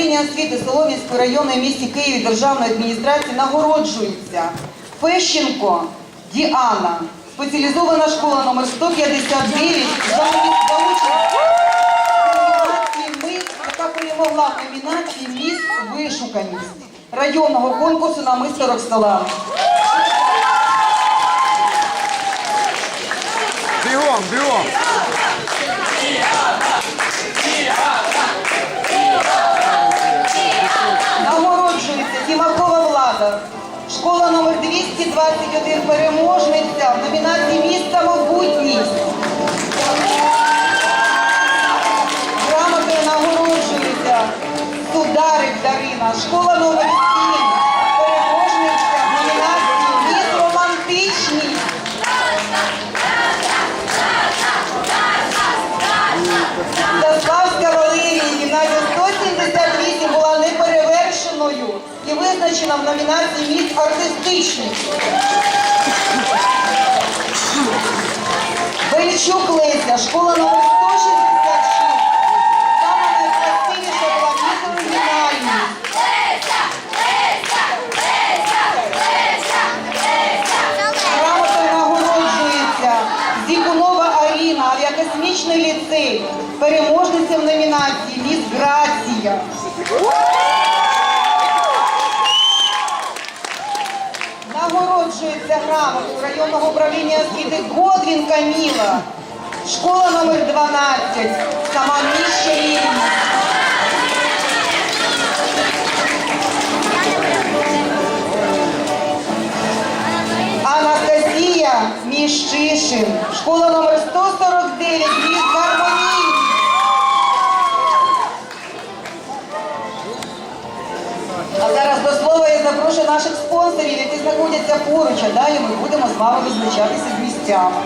управління освіти Солом'янської районної місті Києві державної адміністрації нагороджується Фещенко Діана, спеціалізована школа номер 159 за участь «Мис», яка перемогла номінації Міс Вишуканість районного конкурсу на мисто Роксолан. Бігом, бігом. Влада. Школа номер 221 переможниця в номінації «Місто самобутність. Грамотою нагороджується Сударик Дарина. Школа номер 7 і визначена в номінації Міст артистичність. Вельчук Леся, школа номер 166. Сама найкрасивіша була міст оригінальність. Грамотою нагороджується Зікунова Аріна, авіакосмічний ліцей, переможниця в номінації Міс Грація. Нагороджується грамотою районного управління освіти Годвін Каміла, школа номер 12, сама міща Рівня. Анастасія Міщишин, школа номер 149, міст Гармоній. А зараз запрошую наших спонсорів, які знаходяться поруч, а далі ми будемо з вами визначатися з місцями.